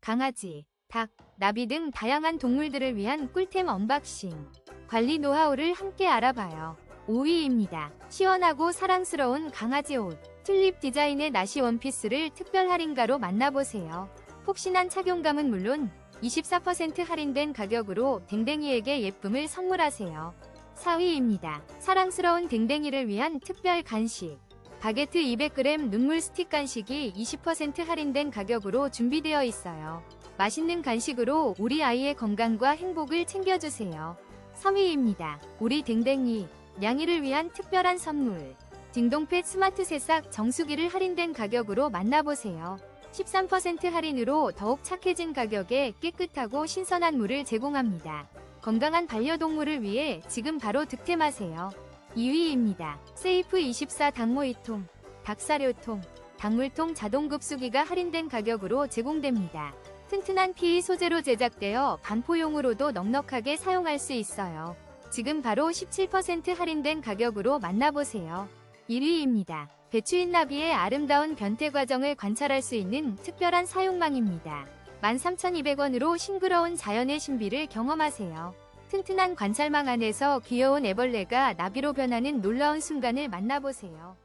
강아지, 닭, 나비 등 다양한 동물들을 위한 꿀템 언박싱. 관리 노하우를 함께 알아봐요. 5위입니다. 시원하고 사랑스러운 강아지 옷. 튤립 디자인의 나시 원피스를 특별 할인가로 만나보세요. 폭신한 착용감은 물론 24% 할인된 가격으로 댕댕이에게 예쁨을 선물하세요. 4위입니다. 사랑스러운 댕댕이를 위한 특별 간식. 바게트 200g 눈물 스틱 간식이 20% 할인된 가격으로 준비되어 있어요. 맛있는 간식으로 우리 아이의 건강과 행복을 챙겨주세요. 3위입니다. 우리 댕댕이, 냥이를 위한 특별한 선물. 딩동펫 스마트 새싹 정수기를 할인된 가격으로 만나보세요. 13% 할인으로 더욱 착해진 가격에 깨끗하고 신선한 물을 제공합니다. 건강한 반려동물을 위해 지금 바로 득템하세요. 2위입니다. 세이프24 닭모이통, 닭사료통, 닭물통 자동급수기가 할인된 가격으로 제공됩니다. 튼튼한 PE 소재로 제작되어 반포용으로도 넉넉하게 사용할 수 있어요. 지금 바로 17% 할인된 가격으로 만나보세요. 1위입니다. 배추인 나비의 아름다운 변태 과정을 관찰할 수 있는 특별한 사용망입니다. 13,200원으로 싱그러운 자연의 신비를 경험하세요. 튼튼한 관찰망 안에서 귀여운 애벌레가 나비로 변하는 놀라운 순간을 만나보세요.